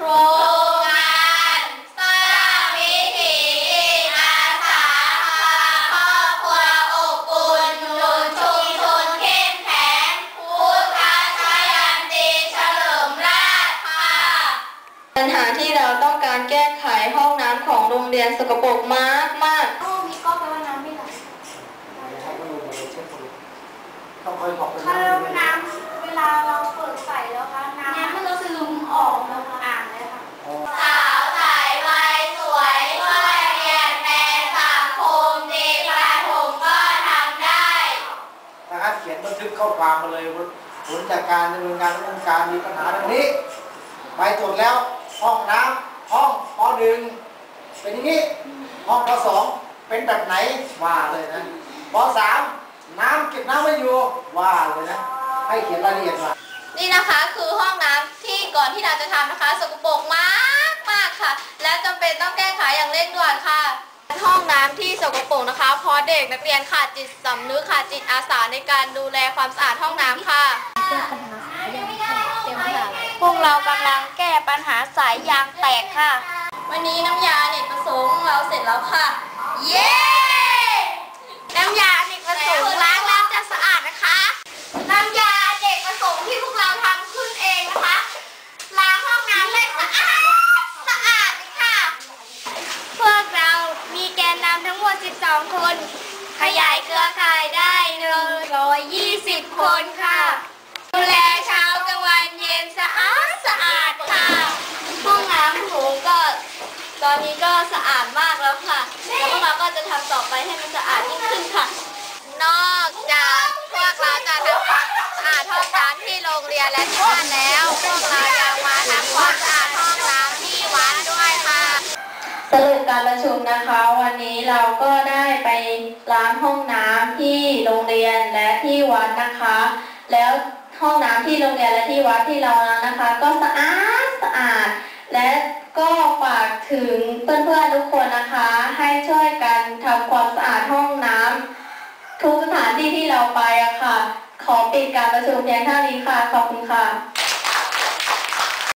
โครงงานสร้างวิถีอาสาพาครอบครัวอบอุ่นอยู่ชุมชนเข้มแข็งพุทธชยันตีเฉลิมราชค่ะปัญหาที่เราต้องการแก้ไขห้องน้ำของโรงเรียนสกปรกมากมากห้องนี้ก็แปลว่าน้ำไม่ไหลต้องคอยบอกเป็น ถ้าน้ำเวลาเราเปิดใส่แล้วคะน้ำมันก็จะซึมออกนะคะอ่างเลยค่ะ สาวสายวัยสวยเพื่อเรียนในสังคมดีประถมก็ทำได้ นะครับ เขียนบันทึกข้อความมาเลยผลจากการดำเนินงานราชการมีปัญหาดังนี้ ไปตรวจแล้วห้องน้ำห้องปหนึ่งเป็นอย่างนี้ห้องปสองเป็นแบบไหนว่าเลยนะปสามน้ำเก็บน้ำไว้อยู่ว่าเลยนะ ให้เขียนรายละเอียดมานี่นะคะคือห้องน้ำที่ก่อนที่เราจะทำนะคะ สกปรกมากมากค่ะ และจำเป็นต้องแก้ไขอย่างเร่งด่วนค่ะ ห้องน้ำที่สกปรกนะคะ เพราะเด็กนักเรียนขาดจิตสำนึกขาดจิตอาสาในการดูแลความสะอาดห้องน้ำค่ะพวกเรากำลังแก้ปัญหาสายยางแตกค่ะ วันนี้น้ำยาเน็ตประสงค์เราเสร็จแล้วค่ะ เย้ น้ำยาเด็กประสงค์ล้างแล้วจะสะอาดนะคะ น้ำยาเด็กประสงค์ที่พวกเราทำขึ้นเองนะคะ ล้างห้องน้ำได้สะอาดสะอาดเลยค่ะ พวกเรามีแกนนำทั้งหม ด 12 คน ขยายเครือข่ายได้ 120 คนค่ะ ดูแลเช้ากลางวันเย็นสะอาดสะอาดค่ะ ห้องน้ำโถงก็ ตอนนี้ก็สะอาดมากแล้วค่ะ แล้วพวกเราก็จะทำต่อไปให้มันสะอาดยิ่งขึ้นค่ะ นอกจากพวกเราจะทำความสะอาดห้องน้ำที่โรงเรียนและที่บ้านแล้วพวกเรายังมาทำความสะอาดห้องน้ำที่วัดด้วยค่ะ สรุปการประชุมนะคะ วันนี้เราก็ได้ไปล้างห้องน้ำที่โรงเรียนและที่วัดนะคะ แล้วห้องน้ำที่โรงเรียนและที่วัดที่เราล้างนะคะ ก็สะอาดสะอาด และก็ฝากถึงเพื่อนๆทุกคนนะคะ ให้ช่วยกันทำความสะอาดห้องน้ำทุกสถานที่ที่เราไปอะค่ะ ขอปิดการประชุมเพียงเท่านี้ค่ะขอบคุณค่ะ